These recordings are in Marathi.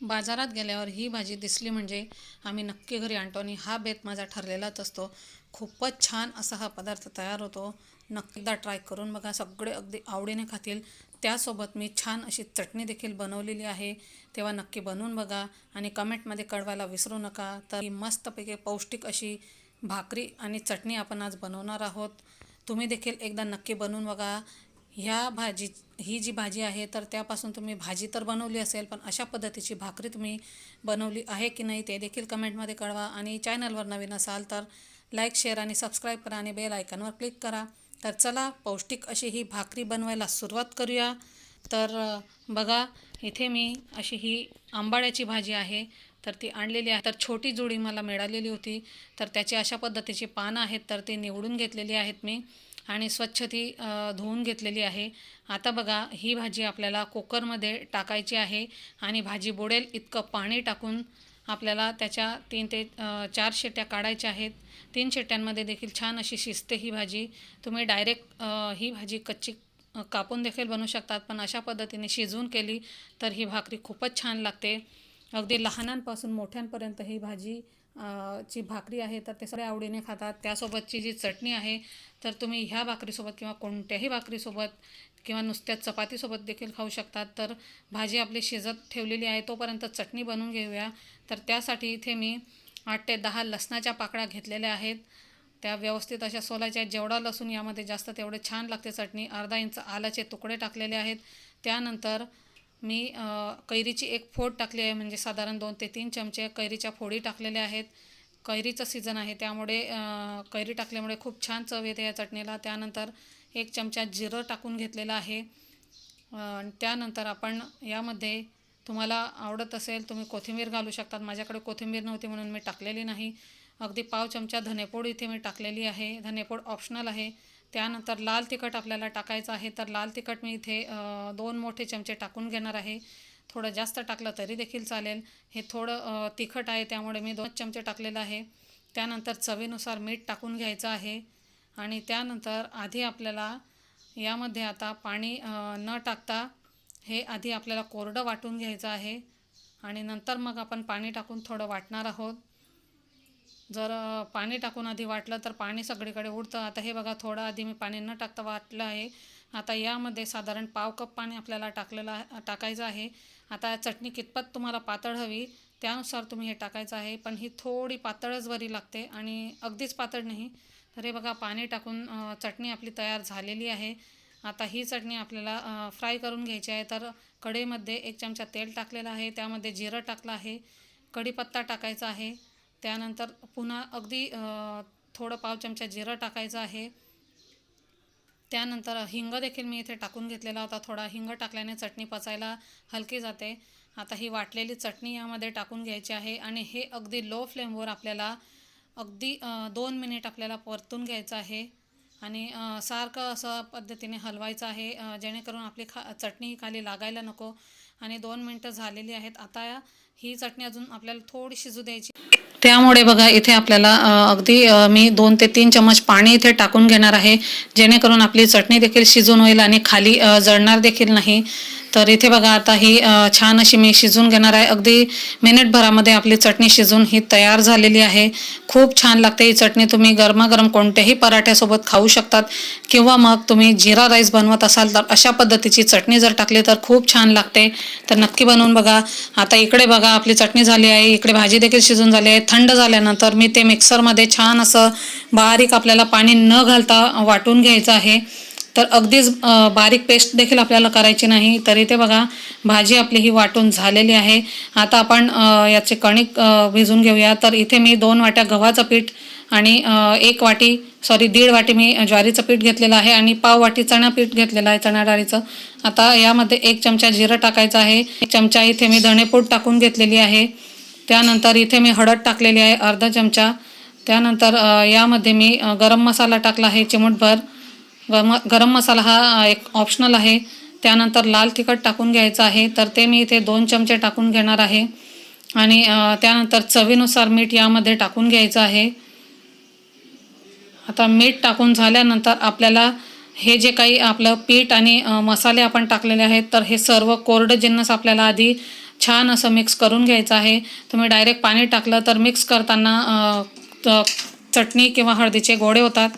बाजारात गेल्यावर ही भाजी दिसली म्हणजे आम्ही नक्की घरी आणतो आणि हा बेत माझा ठरलेलाच असतो. खूपच छान असा हा पदार्थ तयार होतो. नक्कीदा ट्राय करून बघा सगळे अगदी आवडीने खातील. त्यासोबत मी छान अशी चटणी देखील बनवलेली आहे. तेव्हा नक्की बनवून बघा आणि कमेंटमध्ये कळवायला विसरू नका. तर ही मस्तपैकी पौष्टिक अशी भाकरी आणि चटणी आपण आज बनवणार आहोत. तुम्ही देखील एकदा नक्की बनवून बघा. ह्या भाजी ही जी भाजी आहे तर त्यापासून तुम्ही भाजी तर बनवली असेल पण अशा पद्धतीची भाकरी तुम्ही बनवली आहे की नाही ते देखील कमेंटमध्ये कळवा. आणि चॅनलवर नवीन असाल तर लाईक शेअर आणि सबस्क्राईब करा आणि बेल आयकॉनवर क्लिक करा. तर चला पौष्टिक अशी ही भाकरी बनवायला सुरुवात करूया. तर बघा इथे मी अशी ही आंबाड्याची भाजी आहे तर ती आणलेली आहे. तर छोटी जुडी मला मिळालेली होती. तर त्याची अशा पद्धतीची पानं आहेत तर ती निवडून घेतलेली आहेत मी. आणि स्वच्छ ती धुवून घेतलेली आहे. आता बघा ही भाजी आपल्याला कुकरमध्ये टाकायची आहे आणि भाजी बुडेल इतकं पाणी टाकून आपल्याला त्याच्या तीन ते चार शेट्या काढायच्या आहेत. तीन शेट्यांमध्ये देखील छान अशी शिजते ही भाजी. तुम्ही डायरेक्ट ही भाजी कच्ची कापून देखील बनवू शकतात पण अशा पद्धतीने शिजवून केली तर ही भाकरी खूपच छान लागते. अगदी लहानांपासून मोठ्यांपर्यंत ही भाजी ची भाकरी आहे तर ते सगळे आवडीने खातात. त्यासोबतची जी चटणी आहे तर तुम्ही ह्या भाकरीसोबत किंवा कोणत्याही भाकरीसोबत किंवा नुसत्या चपातीसोबत देखील खाऊ शकतात तर भाजी आपली शिजत ठेवलेली आहे तोपर्यंत चटणी बनवून घेऊया. तर त्यासाठी इथे मी आठ ते दहा लसणाच्या पाकळ्या घेतलेल्या आहेत. त्या व्यवस्थित अशा सोलाच्या जेवढा लसूण यामध्ये जास्त तेवढे छान लागते चटणी. अर्धा इंच आलाचे तुकडे टाकलेले आहेत. त्यानंतर मी कैरीची एक फोड टाकली आहे म्हणजे साधारण दोन ते तीन चमचे कैरीच्या फोडी टाकलेल्या आहेत. कैरीचं सीझन आहे त्यामुळे कैरी टाकल्यामुळे खूप छान चव येते या चटणीला. त्यानंतर एक चमचा जिरं टाकून घेतलेलं आहे. त्यानंतर आपण यामध्ये तुम्हाला आवडत असेल तुम्ही कोथिंबीर घालू शकतात. माझ्याकडे कोथिंबीर नव्हती म्हणून मी टाकलेली नाही. अगदी पाव चमचा धनेपूड इथे मी टाकलेली आहे. धनेपूड ऑप्शनल आहे. त्यानंतर लाल तिखट आपल्याला टाकायचं आहे. तर लाल तिखट मी इथे दोन मोठे चमचे टाकून घेणार आहे. थोडं जास्त टाकलं तरी देखील चालेल. हे थोडं तिखट आहे त्यामुळे मी दोन चमचे टाकलेलं आहे. त्यानंतर चवीनुसार मीठ टाकून घ्यायचं आहे. आणि त्यानंतर आधी आपल्याला यामध्ये आता पाणी न टाकता हे आधी आपल्याला कोरडं वाटून घ्यायचं आहे. आणि नंतर मग आपण पाणी टाकून थोडं वाटणार आहोत. जर पाणी टाकून आधी वाटलं तर पाणी सगळीकडे उडतं. आता हे बघा थोडं आधी मी पाणी न टाकता वाटलं आहे. आता यामध्ये साधारण पाव कप पाणी आपल्याला टाकलेलं टाकायचं आहे. आता चटणी कितपत तुम्हाला पातळ हवी त्यानुसार तुम्ही हे टाकायचं आहे. पण ही थोडी पातळच बरी लागते आणि अगदीच पातळ नाही. तर हे बघा पाणी टाकून चटणी आपली तयार झालेली आहे. आता ही चटणी आपल्याला फ्राय करून घ्यायची आहे. तर कढईमध्ये एक चमचा तेल टाकलेलं आहे. त्यामध्ये जिरं टाकलं आहे. कढीपत्ता टाकायचा आहे. त्यानंतर पुन्हा अगदी थोडं पाव चमचा जिरं टाकायचं आहे. त्यानंतर हिंग देखील मी इथे टाकून घेतलेला होता. थोडा हिंग टाकल्याने चटणी पचायला हलकी जाते. आता ही वाटलेली चटणी यामध्ये टाकून घ्यायची आहे आणि हे अगदी लो फ्लेमवर आपल्याला अगदी दोन मिनिट आपल्याला परतून घ्यायचं आहे. आणि सारखं असं पद्धतीने हलवायचं आहे जेणेकरून आपली खा चटणी खाली लागायला नको. आणि दोन मिनटं झालेली आहेत. आता ही चटणी अजून आपल्याला थोडी शिजू द्यायची. त्यामुळे बघा इथे आपल्याला अगदी मी दोन ते तीन चमच पाणी इथे टाकून घेणार आहे. जेणेकरून आपली चटणी देखील शिजून होईल आणि खाली जळणार देखील नाही. तर इथे बघा आता ही छान अशी मी शिजून घेणार आहे. अगदी मिनिटभरामध्ये आपली चटणी शिजून ही तयार झालेली आहे. खूप छान लागते ही चटणी. तुम्ही गरमागरम कोणत्याही पराठ्यासोबत खाऊ शकतात किंवा मग तुम्ही जिरा राईस बनवत असाल तर अशा पद्धतीची चटणी जर टाकली तर खूप छान लागते. तर नक्की बनवून बघा. आता इकडे बघा आपली चटणी झाली आहे. इकडे भाजी देखील शिजून झाली आहे. थंड झाल्यानंतर मी ते मिक्सरमध्ये छान असं बारीक आपल्याला पाणी न घालता वाटून घ्यायचं आहे. तर अगदीच बारीक पेस्ट देखील आपल्याला करायची नाही. तर इथे बघा भाजी आपली ही वाटून झालेली आहे. आता आपण याचे कणिक भिजून घेऊया. तर इथे मी दोन वाट्या गव्हाचं पीठ आणि एक वाटी सॉरी दीड वाटी मी ज्वारीचं पीठ घेतलेलं आहे आणि पाव वाटी चणा पीठ घेतलेलं आहे चणा डाळीचं. आता यामध्ये एक चमचा जिरं टाकायचं आहे. एक चमचा इथे मी धणेपूड टाकून घेतलेली आहे. त्यानंतर इथे मी हळद टाकलेली आहे अर्धा चमचा. त्यानंतर यामध्ये मी गरम मसाला टाकला आहे चिमूटभर. गरम गरम मसाला हा एक ऑप्शनल आहे. त्यानंतर लाल तिखट टाकून घ्यायचं आहे. तर ते मी इथे दोन चमचे टाकून घेणार आहे. आणि त्यानंतर चवीनुसार मीठ यामध्ये टाकून घ्यायचं आहे. आता मीठ टाकून झाल्यानंतर आपल्याला हे जे काही आपलं पीठ आणि मसाले आपण टाकलेले आहेत तर हे सर्व कोरडं जिन्नस आपल्याला आधी छान असं मिक्स करून घ्यायचं आहे. तुम्ही डायरेक्ट पाणी टाकलं तर मिक्स करताना चटणी किंवा हळदीचे गोडे होतात.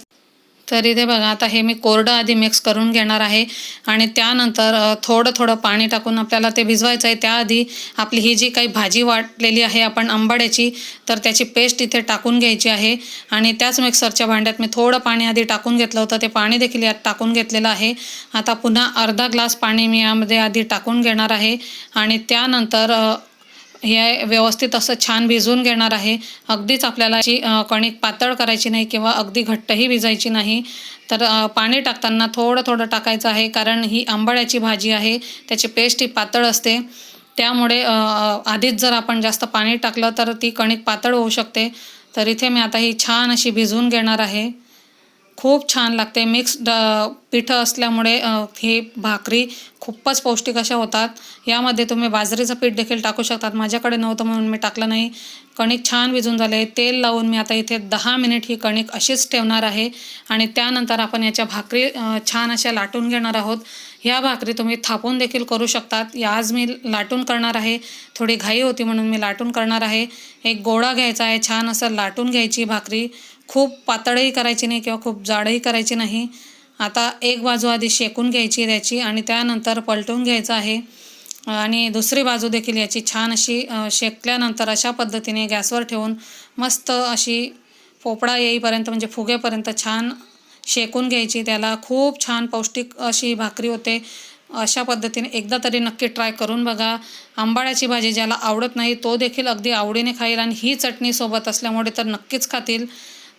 तर इथे बघा आता हे मी कोरडं आधी मिक्स करून घेणार आहे. आणि त्यानंतर थोडं थोडं पाणी टाकून आपल्याला ते भिजवायचं आहे. त्याआधी आपली ही जी काही भाजी वाटलेली आहे आपण आंबाड्याची तर त्याची पेस्ट इथे टाकून घ्यायची आहे. आणि त्याच मिक्सरच्या भांड्यात मी थोडं पाणी आधी टाकून घेतलं होतं. ते पाणी देखील यात टाकून घेतलेलं आहे. आता पुन्हा अर्धा ग्लास पाणी मी यामध्ये आधी टाकून घेणार आहे. आणि त्यानंतर हे व्यवस्थित असं छान भिजवून घेणार आहे. अगदीच आपल्याला अशी कणिक पातळ करायची नाही किंवा अगदी घट्टही भिजायची नाही. तर पाणी टाकताना थोडं थोडं टाकायचं आहे कारण ही आंबाड्याची भाजी आहे. त्याची पेस्ट ही पातळ असते. त्यामुळे आधीच जर आपण जास्त पाणी टाकलं तर ती कणिक पातळ होऊ शकते. तर इथे मी आता ही छान अशी भिजवून घेणार आहे. खूप छान लागते. मिक्स ड पिठं असल्यामुळे हे ही भाकरी खूपच पौष्टिक अशा होतात. यामध्ये तुम्ही बाजरीचं पीठ देखील टाकू शकतात. माझ्याकडे नव्हतं म्हणून मी टाकलं नाही. कणिक छान भिजून झाले. तेल लावून मी आता इथे दहा मिनिट ही कणिक अशीच ठेवणार आहे. आणि त्यानंतर आपण याच्या भाकरी छान अशा लाटून घेणार आहोत. ह्या भाकरी तुम्ही थापून देखील करू शकतात. या आज मी लाटून करणार आहे. थोडी घाई होती म्हणून मी लाटून करणार आहे. एक गोळा घ्यायचा आहे. छान असं लाटून घ्यायची भाकरी. खूप पातळही करायची नाही किंवा खूप जाडही करायची नाही. आता एक बाजू आधी शेकून घ्यायची त्याची आणि त्यानंतर पलटून घ्यायचं आहे. आणि दुसरी बाजू देखील याची छान अशी शेकल्यानंतर अशा पद्धतीने गॅसवर ठेवून मस्त अशी पोपडा येईपर्यंत म्हणजे फुगेपर्यंत छान शेकून घ्यायची. त्याला खूप छान पौष्टिक अशी भाकरी होते. अशा पद्धतीने एकदा तरी नक्की ट्राय करून बघा. आंबाड्याची भाजी ज्याला आवडत नाही तो देखील अगदी आवडीने खाईल आणि ही चटणी सोबत असल्यामुळे तर नक्कीच खातील.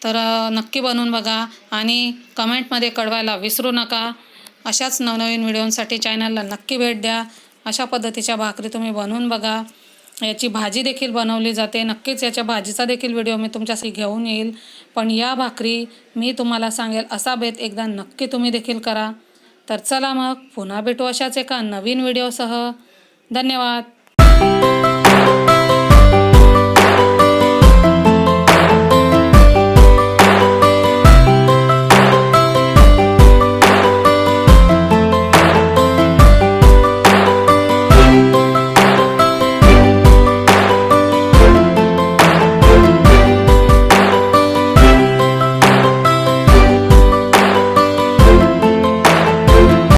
तर नक्की बनवून बघा आणि कमेंटमध्ये कळवायला विसरू नका. अशाच नवनवीन व्हिडिओंसाठी चॅनलला नक्की भेट द्या. अशा पद्धतीच्या भाकरी तुम्ही बनवून बघा. याची भाजी देखील बनवली जाते. नक्कीच याच्या भाजीचा देखील व्हिडिओ मी तुमच्यासाठी घेऊन येईल. पण या भाकरी मी तुम्हाला सांगेल असा बेत एकदा नक्की तुम्ही देखील करा. तर चला मग पुन्हा भेटू अशाच एका नवीन व्हिडिओसह. धन्यवाद.